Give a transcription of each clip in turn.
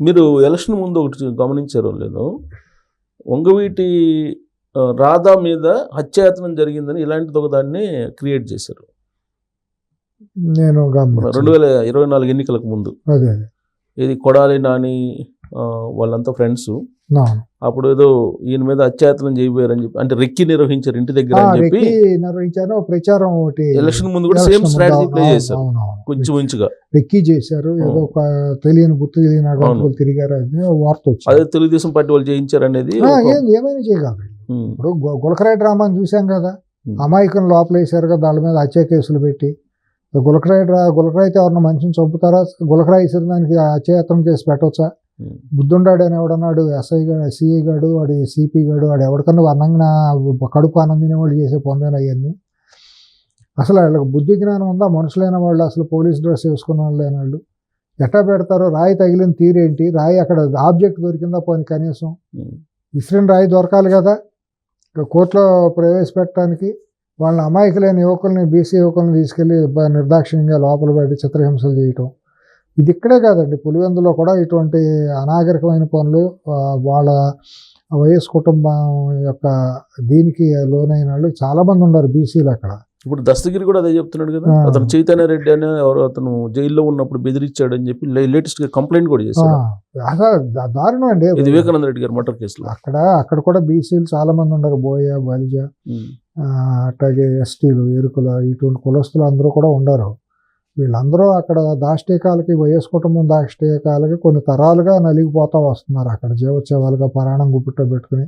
మీరు ఎలక్షన్ ముందు ఒకటి గమనించారో లేదో వంగవీటి రాధా మీద హత్యాయత్నం జరిగిందని ఇలాంటిది ఒక దాన్ని క్రియేట్ చేశారు నేను రెండు. వేల ఇరవై నాలుగు ఎన్నికలకు ముందు ఇది కొడాలి నాని వాళ్ళంతా ఫ్రెండ్స్. అప్పుడు ఏదో ఈయన మీద హత్యాయత్నం చేయబోయారని చెప్పి అంటే రెక్కి నిర్వహించారు ఇంటి దగ్గర అని చెప్పి రెక్కి నిర్వహించారు ప్రచారం ఒకటి ఎలక్షన్ ముందు కూడా సేమ్ స్ట్రాటజీ ప్లే చేశారు. కొంచెం కొంచెంగా రెక్కి చేశారు ఏదో ఒక తెలియని గుర్తు తెలియని అగంతులు తిరిగారు అది వార్త వచ్చింది. అదే తెలుగుదేశం పార్టీ వాళ్ళు చేయించారు అనేది ఏమైనా చేయగలరు ఇప్పుడు గులకరాయి డ్రామాని చూసాం కదా. అమాయకుని లోపలేసారు కదా వాళ్ళ మీద హత్య కేసులు పెట్టి. గులకరాయి డ్రా గులకరాయి అయితే ఎవరన్నా మనిషిని చంపుతారా? గులకరాయి ఇసిన దానికి హత్యాయత్నం కేసు పెట్టవచ్చా ఉమ్, బుద్ధుండాడు అని ఎవడన్నాడు ఎస్ఐ గాడు సిఐ గాడు వాడి సిపి గాడు వాడు ఎవరికన్నా అన్నంగా కడుపు ఆనందిన వాళ్ళు చేసే పనులు అవన్నీ అసలు వాళ్ళకి బుద్ధి జ్ఞానం ఉందా? మనుషులైన వాళ్ళు అసలు పోలీస్ డ్రెస్ వేసుకున్న వాళ్ళు లేని వాళ్ళు ఎట్టా పెడతారో రాయి తగిలిన తీరేంటి రాయి అక్కడ ఆబ్జెక్ట్ దొరికిందా పోని కనీసం. ఇస్రిన్ రాయి దొరకాలి కదా? కోర్టులో ప్రవేశపెట్టడానికి వాళ్ళని అమాయకులైన యువకుల్ని బీసీ యువకుల్ని తీసుకెళ్ళి బ- నిర్దాక్షిణ్యంగా లోపల పెట్టి చిత్రహింసలు చేయటం. ఇది ఇక్కడే కాదండి. పులివెందులో కూడా ఇటువంటి అనాగరికమైన పనులు వాళ్ళ వైఎస్ కుటుంబం యొక్క దీనికి లోనైన వాళ్ళు చాలా మంది ఉన్నారు బీసీలు అక్కడ. ఇప్పుడు దస్తగిరి కూడా అదే చెప్తున్నాడు కదా. అతను చైతన్య రెడ్డి అనే ఎవరు అతను జైల్లో ఉన్నప్పుడు బెదిరించాడు అని చెప్పి లేటెస్ట్గా కంప్లైంట్ కూడా చేశాడు. దారుణం అండి. ఇది వివేకానంద రెడ్డి గారి మర్డర్ కేసులో. అక్కడ అక్కడ కూడా బీసీలు చాలా మంది ఉన్నారు. బోయ బలిజ అట్లాగే ఎస్టీలు ఎరుకుల ఇటువంటి కులస్తులు అందరూ కూడా ఉండరు వీళ్ళందరూ అక్కడ దాష్టీకాలకి వైఎస్ కుటుంబం దాష్టీకాలకి కొన్ని తరాలుగా నలిగిపోతూ వస్తున్నారు. అక్కడ జీవోత్సవాలుగా పరాణం గుప్పిట్లో పెట్టుకుని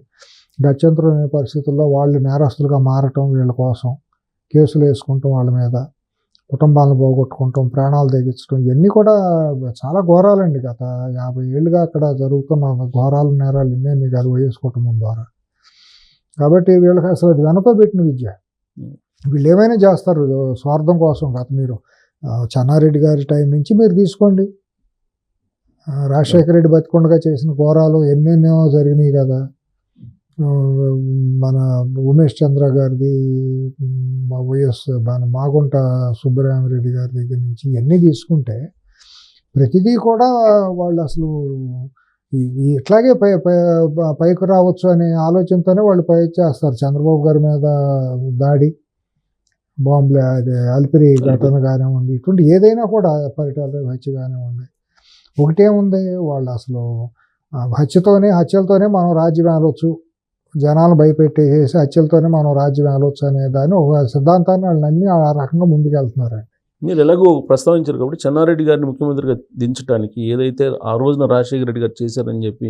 గత్యంతరం పరిస్థితుల్లో వాళ్ళు నేరస్తులుగా మారటం వీళ్ళ కోసం కేసులు వేసుకుంటాం వాళ్ళ మీద కుటుంబాలను పోగొట్టుకుంటాం ప్రాణాలు తెగించడం ఇవన్నీ కూడా చాలా ఘోరాలండి. గత యాభై ఏళ్ళుగా అక్కడ జరుగుతున్న ఘోరాలు నేరాలు ఇన్ని కాదు వైఎస్ కుటుంబం ద్వారా. కాబట్టి వీళ్ళకి అసలు అది వెనకబెట్టిన విద్య. వీళ్ళు ఏమైనా చేస్తారు స్వార్థం కోసం కాదు మీరు. చెన్నారెడ్డి గారి టైం నుంచి మీరు తీసుకోండి. రాజశేఖర రెడ్డి బతికొండగా చేసిన ఘోరాలు ఎన్నెన్నో జరిగినాయి కదా. మన ఉమేష్ చంద్ర గారిది మా వైఎస్ మన మాగుంట సుబ్బరామరెడ్డి గారి దగ్గర నుంచి ఇవన్నీ తీసుకుంటే ప్రతిదీ కూడా వాళ్ళు అసలు ఇట్లాగే పై- పైకి రావచ్చు అనే ఆలోచనతోనే వాళ్ళు పై చేస్తారు చంద్రబాబు గారి మీద దాడి బాంబులు అదే అల్పిరి ఘటన కానివ్వండి ఇటువంటి ఏదైనా కూడా పరిటాల హత్య కానివ్వండి. ఒకటేముంది వాళ్ళు అసలు హత్యతోనే హత్యలతోనే మనం రాజ్యం ఆలవచ్చు జనాలను భయపెట్టేసి హత్యలతోనే మనం రాజ్యం ఆలవచ్చు అనే దాన్ని ఒక సిద్ధాంతాన్ని వాళ్ళు అన్ని ఆ రకంగా ముందుకెళ్తున్నారు మీరు ఎలాగో ప్రస్తావించారు కాబట్టి చెన్నారెడ్డి గారిని ముఖ్యమంత్రిగా దించడానికి ఏదైతే ఆ రోజున రాజశేఖర రెడ్డి గారు చేశారని చెప్పి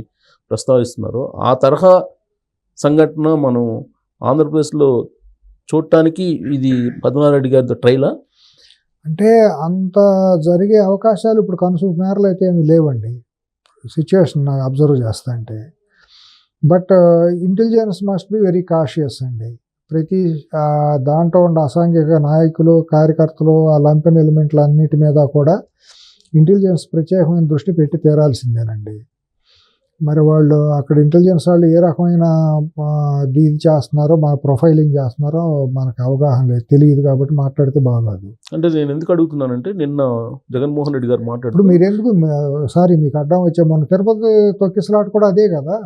ప్రస్తావిస్తున్నారో ఆ తరహా సంఘటన మనం ఆంధ్రప్రదేశ్లో చూడటానికి ఇది పద్మనారెడ్డి గారితో ట్రైలా అంటే అంత జరిగే అవకాశాలు ఇప్పుడు కనుసూపు మేరలు అయితే ఏమి లేవండి. సిచ్యువేషన్ అబ్జర్వ్ చేస్తా అంటే. But intelligence must be very cautious అండి. ప్రతి దాంట్లో ఉన్న అసాంఘిక నాయకులు కార్యకర్తలు ఆ లంపెన్ ఎలిమెంట్లు అన్నిటి మీద కూడా ఇంటెలిజెన్స్ ప్రత్యేకమైన దృష్టి పెట్టి తీరాల్సిందేనండి. మరి వాళ్ళు అక్కడ ఇంటెలిజెన్స్ వాళ్ళు ఏ రకమైన ఇది చేస్తున్నారో మన ప్రొఫైలింగ్ చేస్తున్నారో మనకు అవగాహన లేదు. తెలియదు కాబట్టి మాట్లాడితే బాగోదు. అంటే నేను ఎందుకు అడుగుతున్నానంటే నిన్న జగన్మోహన్ రెడ్డి గారు ఇప్పుడు మాట్లాడుతూ మీరెందుకు సారీ మీకు అడ్డం వచ్చే మన తిరుపతి తొక్కిసలాట కూడా అదే కదా?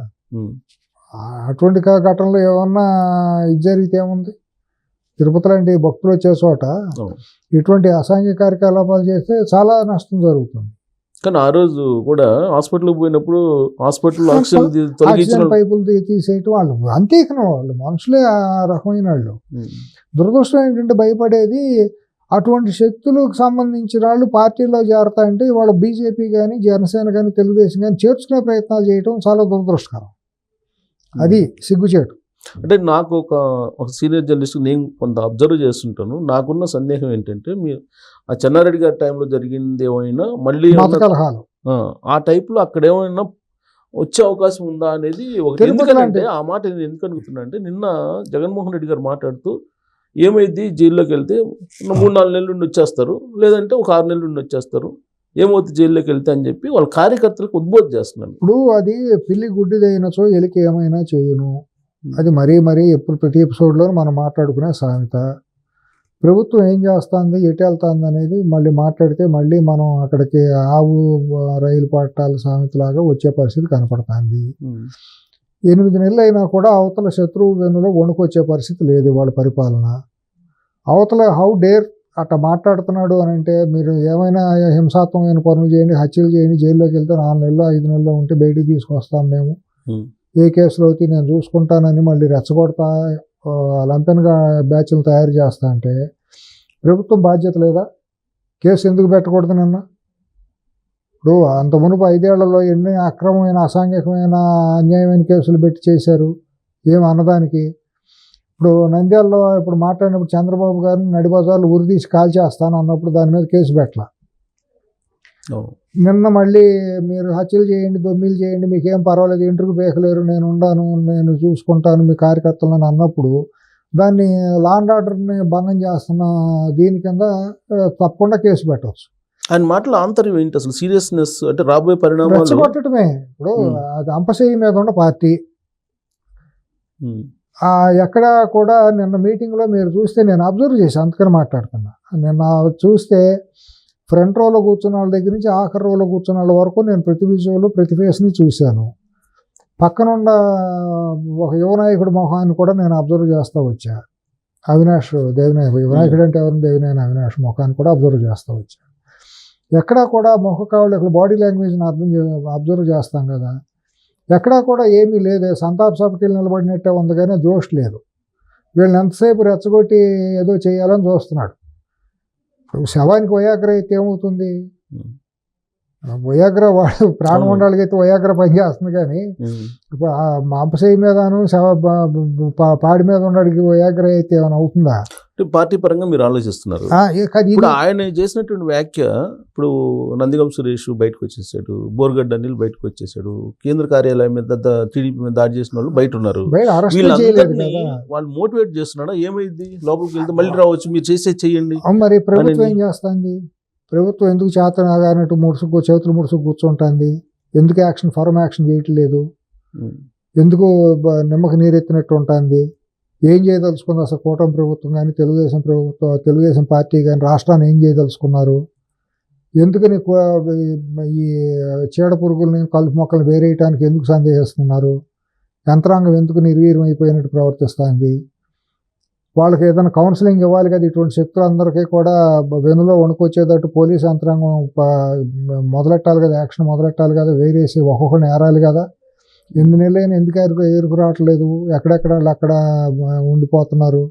అటువంటి ఘటనలు ఏమన్నా ఇది జరిగితే ఏముంది? తిరుపతి లాంటి భక్తులు వచ్చే చోట. ఇటువంటి అసాంఘిక కార్యకలాపాలు చేస్తే చాలా నష్టం జరుగుతుంది. కానీ ఆ రోజు కూడా హాస్పిటల్కి పోయినప్పుడు హాస్పిటల్ ఆక్సిజన్ పైపులు తీసేయటం వాళ్ళు అంతేకన వాళ్ళు. మనుషులే ఆ రకమైన వాళ్ళు. దురదృష్టం ఏంటంటే భయపడేది అటువంటి శక్తులకు సంబంధించిన వాళ్ళు పార్టీలో చేరతా అంటే వాళ్ళు బీజేపీ కానీ జనసేన కానీ తెలుగుదేశం కానీ చేర్చుకునే ప్రయత్నాలు చేయటం చాలా దురదృష్టకరం. అది సిగ్గుచేటు. అంటే నాకు ఒక ఒక సీనియర్ జర్నలిస్ట్ నేను కొంత అబ్జర్వ్ చేస్తుంటాను. నాకున్న సందేహం ఏంటంటే మీరు ఆ చెన్నారెడ్డి గారి టైంలో జరిగింది ఏమైనా మళ్ళీ ఆ, టైప్లో అక్కడ ఏమైనా వచ్చే అవకాశం ఉందా అనేది ఒకటి ఎందుకంటే ఆ మాట నేను ఎందుకు అనుకుతున్నా అంటే నిన్న జగన్మోహన్ రెడ్డి గారు మాట్లాడుతూ ఏమైంది? జైల్లోకి వెళ్తే మూడు నాలుగు నెలలు ఉండి వచ్చేస్తారు. లేదంటే ఒక ఆరు నెలలు ఉండి వచ్చేస్తారు. ఏమవుతుంది జైల్లోకి వెళ్తే అని చెప్పి వాళ్ళ కార్యకర్తలకు ఉద్బోధ చేస్తున్నాను. ఇప్పుడు అది పిల్లి గుడ్డిదైనచో ఎలికి ఏమైనా చేయను. అది మరీ మరీ ఎప్పుడు ప్రతి ఎపిసోడ్లో మనం మాట్లాడుకునే సామెత ప్రభుత్వం ఏం చేస్తుంది ఎటు వెళ్తుంది అనేది మళ్ళీ మాట్లాడితే మళ్ళీ మనం అక్కడికి ఆవు రైలు పట్టాల సామెతలాగా వచ్చే పరిస్థితి కనపడుతుంది. ఎనిమిది నెలలు అయినా కూడా అవతల శత్రువు వెన్నులో వణుకొచ్చే పరిస్థితి లేదు వాళ్ళ పరిపాలన అవతల హౌ డేర్ అట్లా మాట్లాడుతున్నాడు అని అంటే మీరు ఏమైనా హింసాత్మకమైన పనులు చేయండి హత్యలు చేయండి జైల్లోకి వెళ్తే నాలుగు నెలలు ఐదు నెలలు ఉంటే బయటికి తీసుకొస్తాం మేము. ఏ కేసులో అయితే నేను చూసుకుంటానని మళ్ళీ రెచ్చగొడతా లంపెన్గా బ్యాచ్లు తయారు చేస్తా అంటే ప్రభుత్వం బాధ్యత లేదా? కేసు ఎందుకు పెట్టకూడదు నిన్న? ఇప్పుడు అంత మునుపు ఐదేళ్ళలో ఎన్ని అక్రమమైన అసాంఘికమైన అన్యాయమైన కేసులు పెట్టి చేశారు? ఏం అన్నదానికి? ఇప్పుడు నంద్యాలలో ఇప్పుడు మాట్లాడినప్పుడు చంద్రబాబు గారిని నడిబజార్లు ఉరి తీసి కాల్ చేస్తాను అన్నప్పుడు దాని మీద కేసు పెట్టాల? నిన్న మళ్ళీ మీరు హత్యలు చేయండి దొమ్మిలు చేయండి మీకేం పర్వాలేదు ఇంటర్వ్యూ బేకలేరు నేను ఉండాను నేను చూసుకుంటాను మీ కార్యకర్తలను అన్నప్పుడు దాన్ని లాండ్ ఆర్డర్ని భంగం చేస్తున్న దీని కింద తప్పకుండా కేసు పెట్టవచ్చు. ఆయన మాటల ఆంతర్యం ఏంటి అసలు? సీరియస్నెస్ అంటే రాబోయే పరిణామాలు? రెచ్చగొట్టడమే. ఇప్పుడు. అది అంపశయ్య మీద ఉన్న పార్టీ. ఎక్కడ కూడా నిన్న మీటింగ్లో మీరు చూస్తే నేను అబ్జర్వ్ చేసి అందుకని మాట్లాడుతున్నా. నిన్న చూస్తే ఫ్రంట్ రోలో కూర్చున్న వాళ్ళ దగ్గర నుంచి ఆఖరి రోలో కూర్చున్న వాళ్ళ వరకు నేను ప్రతి విజువల్ ప్రతి ఫేస్ని చూశాను. పక్కనున్న ఒక యువనాయకుడి మొహాన్ని కూడా నేను అబ్జర్వ్ చేస్తూ వచ్చా. అవినాష్ దేవినే వినాయకుడు అంటే ఎవరిని? దేవినాయన అవినాష్ ముఖాన్ని కూడా అబ్జర్వ్ చేస్తూ వచ్చా. ఎక్కడా కూడా ముఖ కావాలి ఇక్కడ బాడీ లాంగ్వేజ్ని అర్థం అబ్జర్వ్ చేస్తాం కదా. ఎక్కడా కూడా ఏమీ లేదు. సంతాప సభకి నిలబడినట్టే ఉంది కానీ జోష్ లేదు. వీళ్ళని ఎంతసేపు రెచ్చగొట్టి ఏదో చేయాలని చూస్తున్నాడు. శవానికి వయాగ్ర అయితే ఏమవుతుంది. వయాగ్ర వాడు ప్రాణం అవును. ఉండాలికైతే వయాగ్ర పని చేస్తుంది కానీ ఉమ్. ఇప్పుడు ఆ మాంపసేయి మీదను శవ పాడి మీద ఉండడానికి వయాగ్ర అయితే ఏమైనా అవుతుందా పార్టీ పరంగా మీరు ఆలోచిస్తున్నారు. ఇప్పుడు ఆయన చేసినటువంటి వ్యాఖ్య ఇప్పుడు నందిగం సురేష్ బయటకు వచ్చేసాడు బోర్గడ్డ అనిల్ బయటకు వచ్చేసాడు కేంద్ర కార్యాలయం మీద టీడీపీ మీద దాడి చేసిన వాళ్ళు బయట ఉన్నారు. వీళ్ళందరినీ వాళ్ళు మోటివేట్ చేస్తున్నాడా? ఏమైంది? లోపలికి వెళ్తే మళ్ళీ రావచ్చు మీరు చేసే చెయ్యండి మరి ప్రభుత్వం ఏం చేస్తుంది? ప్రభుత్వం ఎందుకు చేత కానట్టు ముడుసుకు చేతులు ముడుసుకు కూర్చుంటుంది? ఎందుకు యాక్షన్ ఫర్మ్ యాక్షన్ చేయట్లేదు. ఎందుకు నిమ్మకి నీరెత్తినట్టు ఉంటుంది? ఏం చేయదలుచుకుంది అసలు కూటమి ప్రభుత్వం కానీ తెలుగుదేశం ప్రభుత్వం తెలుగుదేశం పార్టీ కానీ రాష్ట్రాన్ని ఏం చేయదలుచుకున్నారు? ఎందుకని ఈ చీడ పురుగుల్ని కలుపు మొక్కలు వేరేయటానికి ఎందుకు సందేహిస్తున్నారు? యంత్రాంగం ఎందుకు నిర్వీర్యం అయిపోయినట్టు ప్రవర్తిస్తుంది? వాళ్ళకి ఏదైనా కౌన్సిలింగ్ ఇవ్వాలి కదా ఇటువంటి శక్తులందరికీ కూడా వెనులో వణుకొచ్చేటట్టు పోలీస్ యంత్రాంగం మొదలెట్టాలి కదా యాక్షన్ మొదలెట్టాలి కదా వేరేసి ఒక్కొక్కరిని ఏరాలి కదా? ఎన్ని నెలలైనా ఎందుకు ఎరుకు ఎరుకు రావట్లేదు? ఎక్కడెక్కడ వాళ్ళు అక్కడ ఉండిపోతున్నారు?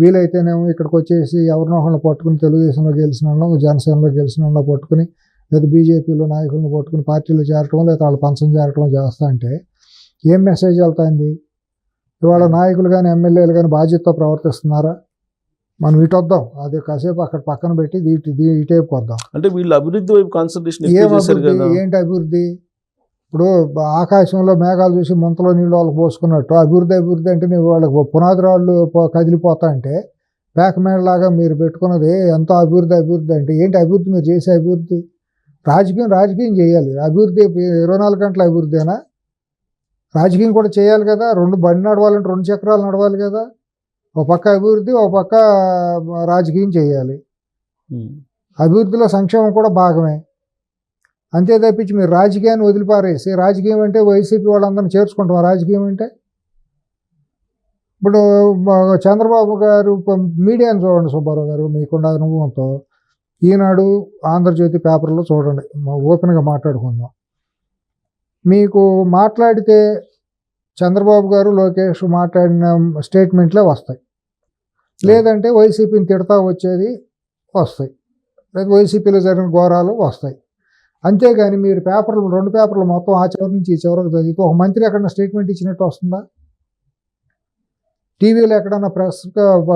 వీలైతేనేమో ఇక్కడికి వచ్చేసి ఎవరినో ఒకరిని పట్టుకుని తెలుగుదేశంలో గెలిచిన వాళ్ళను జనసేనలో గెలిచిన వాళ్ళని పట్టుకుని లేదా బీజేపీలో నాయకులను పట్టుకుని పార్టీలో చేరటం లేదా వాళ్ళ పంచం చేరటం చేస్తా అంటే ఏం మెసేజ్ వెళ్తాయింది ఇవాళ నాయకులు కానీ ఎమ్మెల్యేలు కానీ బాధ్యతతో ప్రవర్తిస్తున్నారా? మనం ఇటు వద్దాం. అది కాసేపు అక్కడ పక్కన పెట్టి ఇటు వద్దాం. అంటే వీళ్ళు అభివృద్ధి వైపు కాన్సన్ట్రేషన్ ఏంటి అభివృద్ధి? ఇప్పుడు ఆకాశంలో మేఘాలు చూసి ముంతలో నీళ్ళు వాళ్ళకి పోసుకున్నట్టు అభివృద్ధి అభివృద్ధి అంటే నువ్వు వాళ్ళకి పునాది రాళ్ళు కదిలిపోతా అంటే పేకమేడలాగా మీరు పెట్టుకున్నది ఎంతో అభివృద్ధి అభివృద్ధి అంటే ఏంటి అభివృద్ధి? మీరు చేసే అభివృద్ధి? రాజకీయం రాజకీయం చేయాలి. అభివృద్ధి ఇరవై నాలుగు గంటల అభివృద్ధేనా రాజకీయం కూడా చేయాలి కదా. రెండు బండి నడవాలంటే రెండు చక్రాలు నడవాలి కదా. ఒక పక్క అభివృద్ధి ఒక పక్క రాజకీయం చేయాలి. అభివృద్ధిలో సంక్షేమం కూడా భాగమే. అంతే తప్పించి మీరు రాజకీయాన్ని వదిలిపారేసి రాజకీయం అంటే వైసీపీ వాళ్ళందరినీ చేర్చుకుంటాం. రాజకీయం అంటే? ఇప్పుడు చంద్రబాబు గారు మీడియాను చూడండి సుబ్బారావు గారు మీకున్న అనుభవంతో. ఈనాడు ఆంధ్రజ్యోతి పేపర్లో చూడండి ఓపెన్గా మాట్లాడుకుందాం. మీకు మాట్లాడితే చంద్రబాబు గారు లోకేష్ మాట్లాడిన స్టేట్మెంట్లే వస్తాయి. లేదంటే వైసీపీని తిడతా వచ్చేది వస్తాయి. లేదా వైసీపీలో జరిగిన ఘోరాలు వస్తాయి. అంతేగాని మీరు పేపర్లు రెండు పేపర్లు మొత్తం ఆ చివరి నుంచి ఈ చివరికి చదివితే ఒక మంత్రి ఎక్కడన్నా స్టేట్మెంట్ ఇచ్చినట్టు వస్తుందా? టీవీలో ఎక్కడన్నా ప్రెస్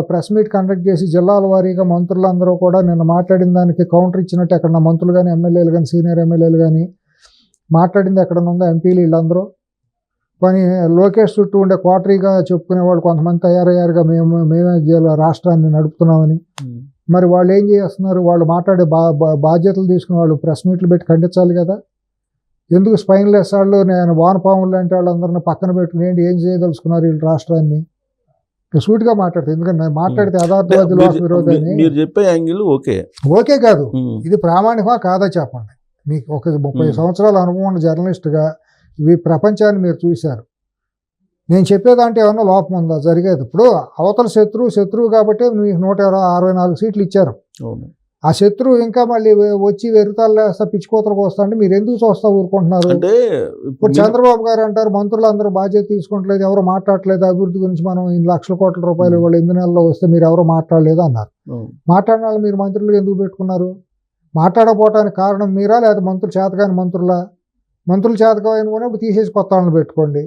ప్రెస్ మీట్ కండక్ట్ చేసి జిల్లాల వారీగా మంత్రులందరూ కూడా నిన్న మాట్లాడిన దానికి కౌంటర్ ఇచ్చినట్టు ఎక్కడన్నా మంత్రులు కానీ ఎమ్మెల్యేలు కానీ సీనియర్ ఎమ్మెల్యేలు కానీ మాట్లాడింది ఎక్కడన్నా ఉందా ఎంపీలు వీళ్ళందరూ? కానీ లోకేష్ చుట్టూ ఉండే క్వార్టరీగా చెప్పుకునే వాళ్ళు కొంతమంది తయారయ్యారుగా మేము మేమే రాష్ట్రాన్ని నడుపుతున్నామని. మరి వాళ్ళు ఏం చేస్తున్నారు? వాళ్ళు మాట్లాడే బా బాధ్యతలు తీసుకుని వాళ్ళు ప్రెస్ మీట్లు పెట్టి ఖండించాలి కదా? ఎందుకు స్పైన్లెస్ వాళ్ళు నేను వానపాములు లాంటి వాళ్ళందరిని పక్కన పెట్టుకుని ఏంటి ఏం చేయదలుచుకున్నారు వీళ్ళు రాష్ట్రాన్ని? సూటిగా మాట్లాడతాను ఎందుకంటే మాట్లాడితే యథార్థవాది లోక మీరు- చెప్పే యాంగిల్ ఓకే. ఓకే కాదు. ఇది ప్రామాణికమా కాదా చెప్పండి. మీకు ఒక ముప్పై. సంవత్సరాల అనుభవం ఉన్న జర్నలిస్ట్గా ఇవి ప్రపంచాన్ని మీరు చూశారు. నేను చెప్పేదాంటే ఏమన్నా లోపం ఉందా? జరిగేది. ఇప్పుడు అవతల శత్రువు శత్రువు కాబట్టి మీకు నూట ఇరవై అరవై నాలుగు సీట్లు ఇచ్చారు. అవును. ఆ శత్రువు ఇంకా మళ్ళీ వచ్చి వెరుతాలు వేస్తా పిచ్చికోతలకు వస్తా అంటే మీరు ఎందుకు చూస్తా ఊరుకుంటున్నారు? అంటే ఇప్పుడు చంద్రబాబు గారు అంటారు మంత్రులు అందరూ బాధ్యత తీసుకుంటలేదు ఎవరు మాట్లాడలేదు అభివృద్ధి గురించి మనం ఇన్ని లక్షల కోట్ల రూపాయలు వాళ్ళు ఎనిమిది నెలల్లో వస్తే మీరు ఎవరు మాట్లాడలేదు అన్నారు. మాట్లాడిన వాళ్ళు మీరు మంత్రులు ఎందుకు పెట్టుకున్నారు? మాట్లాడకపోవటానికి కారణం మీరా లేదా మంత్రులు చేతకాని మంత్రులా? మంత్రులు చేతకాని కూడా తీసేసి కొత్త వాళ్ళని పెట్టుకోండి.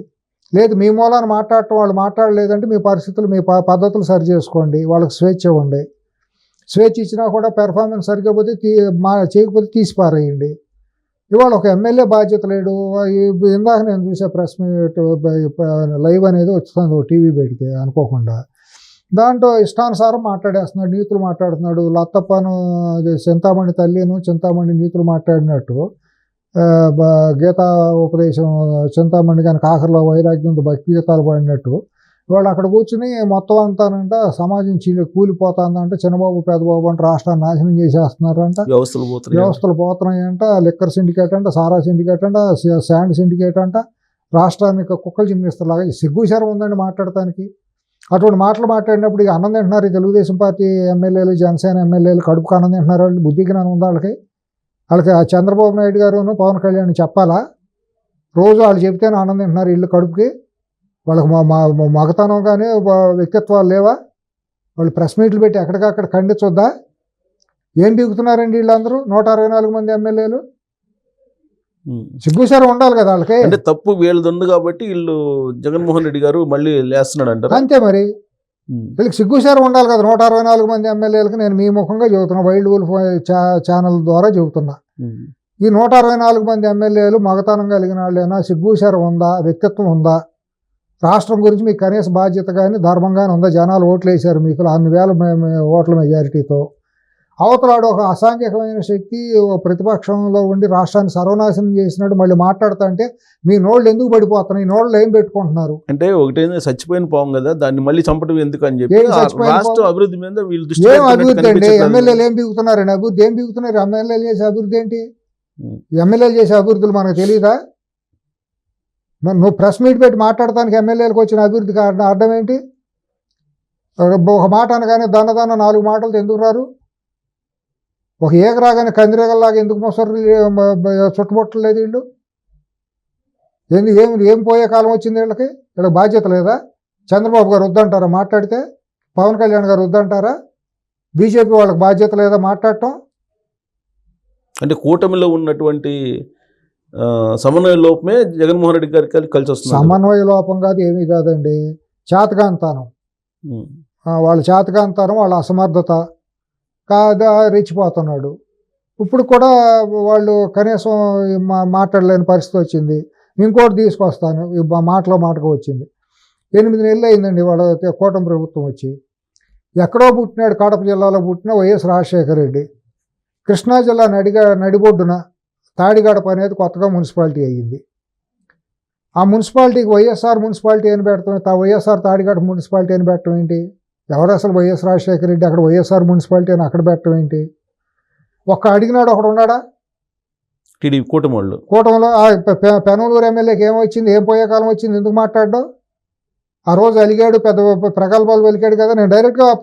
లేదు మీ మూలాన మాట్లాడటం వాళ్ళు మాట్లాడలేదంటే మీ పరిస్థితులు మీ ప- పద్ధతులు సరి చేసుకోండి. వాళ్ళకి స్వేచ్ఛ ఇవ్వండి. స్వేచ్ఛ ఇచ్చినా కూడా పెర్ఫార్మెన్స్ సరిగ్గా పోతే తీ మా చేయకపోతే తీసి పారేయండి. ఇవాళ ఒక ఎమ్మెల్యే బాధ్యత లేడు. ఇందాక నేను చూసే ప్రెస్ మీట్ లైవ్ అనేది వస్తుంది టీవీ పెడితే అనుకోకుండా. దాంట్లో ఇష్టానుసారం మాట్లాడేస్తున్నాడు నీతులు మాట్లాడుతున్నాడు. లత్తప్పను అది చింతామణి తల్లిను చింతామణి నీతులు మాట్లాడినట్టు గీతా ఉపదేశం చింతామణి కనుక ఆఖరిలో వైరాగ్యంతో భక్తి గీతాలు పాడినట్టు. వాళ్ళు అక్కడ కూర్చుని మొత్తం అంతానంట సమాజం చీలి కూలిపోతుందంట. చిన్నబాబు పెద్దబాబు అంటే రాష్ట్రాన్ని నాశనం చేసేస్తున్నారంట. వ్యవస్థలు పోతున్నాయి వ్యవస్థలు పోతున్నాయంట. లిక్కర్ సిండికేట్ అంట సారా సిండికేట్ అంట శాండ్ సిండికేట్ అంట. రాష్ట్రానికి కుక్కలు చిమ్మిస్తలాగా సిగ్గుశరం ఉందండి మాట్లాడటానికి. అటువంటి మాటలు మాట్లాడినప్పుడు ఇక అన్నం తింటున్నారు ఈ తెలుగుదేశం పార్టీ ఎమ్మెల్యేలు జనసేన ఎమ్మెల్యేలు కడుపుకు అన్నం తింటున్నారు వాళ్ళు. బుద్ధి జ్ఞానం ఉందా వాళ్ళకి. వాళ్ళకి ఆ చంద్రబాబు నాయుడు గారును పవన్ కళ్యాణ్ చెప్పాలా? రోజు వాళ్ళు చెప్తేనే అన్నం తింటున్నారు ఇల్లు కడుపుకి. వాళ్ళకి మా మగతనం కానీ వ్యక్తిత్వాలు లేవా? వాళ్ళు ప్రెస్ మీట్లు పెట్టి ఎక్కడికక్కడ ఖండించొద్దా ఏం బిగుతున్నారండి వీళ్ళందరూ? నూట అరవై నాలుగు మంది ఎమ్మెల్యేలు. సిగ్గుసారం ఉండాలి కదా వాళ్ళకి. అంటే తప్పు వీళ్ళది ఉంది కాబట్టి వీళ్ళు జగన్మోహన్ రెడ్డి గారు మళ్ళీ లేస్తున్నాడు అంటారు అంతే మరి. వీళ్ళకి సిగ్గుసారం ఉండాలి కదా. నూట అరవై నాలుగు మంది ఎమ్మెల్యేలకు నేను మీ ముఖంగా చెబుతున్నా. వైల్డ్ వుల్ఫ్ ఛానల్ ద్వారా చెబుతున్నా. ఈ నూట అరవై నాలుగు మంది ఎమ్మెల్యేలు మగతనం కలిగిన వాళ్ళైనా సిగ్గుసారం ఉందా? వ్యక్తిత్వం ఉందా? రాష్ట్రం గురించి మీకు కనీస బాధ్యత కానీ ధర్మం కానీ ఉందా? జనాలు ఓట్లు వేశారు మీకు. అన్ని వేల ఓట్ల మెజారిటీతో అవతలాడు ఒక అసాంఘికమైన శక్తి ప్రతిపక్షంలో ఉండి రాష్ట్రాన్ని సర్వనాశనం చేసినట్టు మళ్ళీ మాట్లాడుతా అంటే మీ నోళ్ళు ఎందుకు పడిపోతున్నాయి? ఈ నోళ్ళు ఏం పెట్టుకుంటున్నారు? అంటే ఒకటేంది చచ్చిపోయిన పాము కదా దాన్ని మళ్ళీ చంపడం ఎందుకు అని చెప్పి రాష్ట్ర? అభివృద్ధి మీద వీళ్ళు ఏం అభివృద్ధి అండి. ఎమ్మెల్యేలు ఏం బిగుతున్నారండి అభివృద్ధి ఏం బిగుతున్నారు? ఎమ్మెల్యేలు చేసే అభివృద్ధి ఏంటి. ఎమ్మెల్యేలు చేసే అభివృద్ధులు మనకు తెలియదా మరి నువ్వు ప్రెస్ మీట్ పెట్టి మాట్లాడటానికి ఎమ్మెల్యేలకు వచ్చిన అభివృద్ధి కారణం అర్థం ఏంటి? ఒక- మాట అనగానే దన్న దన్న నాలుగు మాటలతో ఎందుకు రారు? ఒక ఏగ రాగానే కందిరేగల్లాగా ఎందుకు మొసరు చుట్టుముట్టలేదు వీళ్ళు. ఏంది ఏం ఏం పోయే కాలం వచ్చింది వీళ్ళకి? వీళ్ళకి బాధ్యత లేదా? చంద్రబాబు గారు వద్దంటారా మాట్లాడితే? పవన్ కళ్యాణ్ గారు వద్దంటారా? బీజేపీ వాళ్ళకి బాధ్యత లేదా మాట్లాడటం? అంటే కూటమిలో ఉన్నటువంటి సమన్వయ లోపమే జగన్మోహన్ రెడ్డి గారికి కలిసి- కలిసి వస్తుంది సమన్వయ లోపం కాదు ఏమీ కాదండి. చేతకాంతానం. వాళ్ళ చేతకాంతానం వాళ్ళ అసమర్థత. కాదా రెచ్చిపోతున్నాడు. ఇప్పుడు కూడా వాళ్ళు కనీసం మా మాట్లాడలేని పరిస్థితి వచ్చింది. ఇంకోటి తీసుకొస్తాను. మాటలో మాటకు వచ్చింది. ఎనిమిది నెలలు అయిందండి వాళ్ళ కూటమి ప్రభుత్వం వచ్చి. ఎక్కడో పుట్టినాడు కడప జిల్లాలో పుట్టిన వైఎస్ రాజశేఖర రెడ్డి. కృష్ణా జిల్లా నడిగా నడిబొడ్డున తాడిగడప అనేది కొత్తగా మున్సిపాలిటీ అయ్యింది. ఆ మున్సిపాలిటీకి వైఎస్ఆర్ మున్సిపాలిటీ అని పెడతాం ఆ వైఎస్ఆర్ తాడిగడప మున్సిపాలిటీ అని పెట్టడం ఏంటి? ఎవరు అసలు వైఎస్ రాజశేఖర రెడ్డి? అక్కడ వైఎస్ఆర్ మున్సిపాలిటీ అని అక్కడ పెట్టడం ఏంటి? ఒక్క అడిగినాడు ఒకడు ఉన్నాడా? టీడీపీ కూటమి వాళ్ళు. కూటమిలో ఆ పె- పె- పెనమలూరు ఎమ్మెల్యేకి ఏం వచ్చింది? ఏం పోయే కాలం వచ్చింది? ఎందుకు మాట్లాడడం? ఆ రోజు అలిగాడు పెద్ద ప్రగల్భాలు పలికాడు కదా నేను డైరెక్ట్గా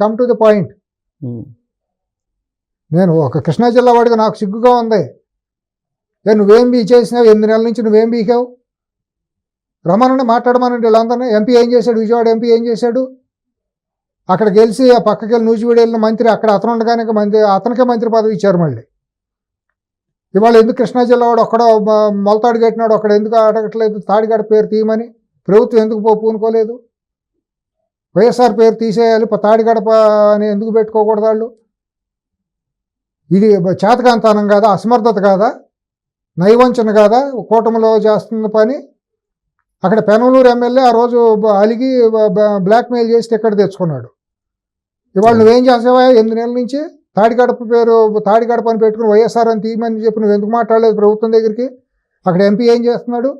కమ్ టు ది పాయింట్. నేను ఒక కృష్ణా జిల్లా వాడిగా నాకు సిగ్గుగా ఉంది. నువ్వేం బీ చేసినావు? ఎనిమిది నెలల నుంచి నువ్వేం బీకావు? రమ్మనండి మాట్లాడమనండి వీళ్ళందరినీ. ఎంపీ ఏం చేశాడు? విజయవాడ ఎంపీ ఏం చేశాడు? అక్కడ గెలిచి ఆ పక్కకి వెళ్ళి నూజివీడు వెళ్ళిన మంత్రి అక్కడ అతను ఉండగానే మంత్రి అతనికే మంత్రి పదవి ఇచ్చారు మళ్ళీ. ఇవాళ ఎందుకు కృష్ణా జిల్లా వాడు ఒక్కడో మొలతాడు కట్టినాడు అక్కడ ఎందుకు అడగట్లేదు తాడిగాడ పేరు తీయమని. ప్రభుత్వం ఎందుకు పూనుకోలేదు? వైఎస్ఆర్ పేరు తీసేయాలి ప- తాడిగడప అని ఎందుకు పెట్టుకోకూడదు వాళ్ళు? ఇది చేతకాంతానం కాదా? అసమర్థత కాదా? నైవంచన కాదా? కూటమిలో చేస్తున్న పని? అక్కడ పెనమలూరు ఎమ్మెల్యే ఆ రోజు అలిగి బ్లాక్మెయిల్ చేసి ఇక్కడ తెచ్చుకున్నాడు. ఇవాళ నువ్వేం చేసావా? ఎనిమిది నెలల నుంచి తాడిగడప పేరు తాడిగడప అని పెట్టుకుని వైఎస్ఆర్ అని తీయమని చెప్పి నువ్వు ఎందుకు మాట్లాడలేదు ప్రభుత్వం దగ్గరికి? అక్కడ ఎంపీ ఏం చేస్తున్నాడు?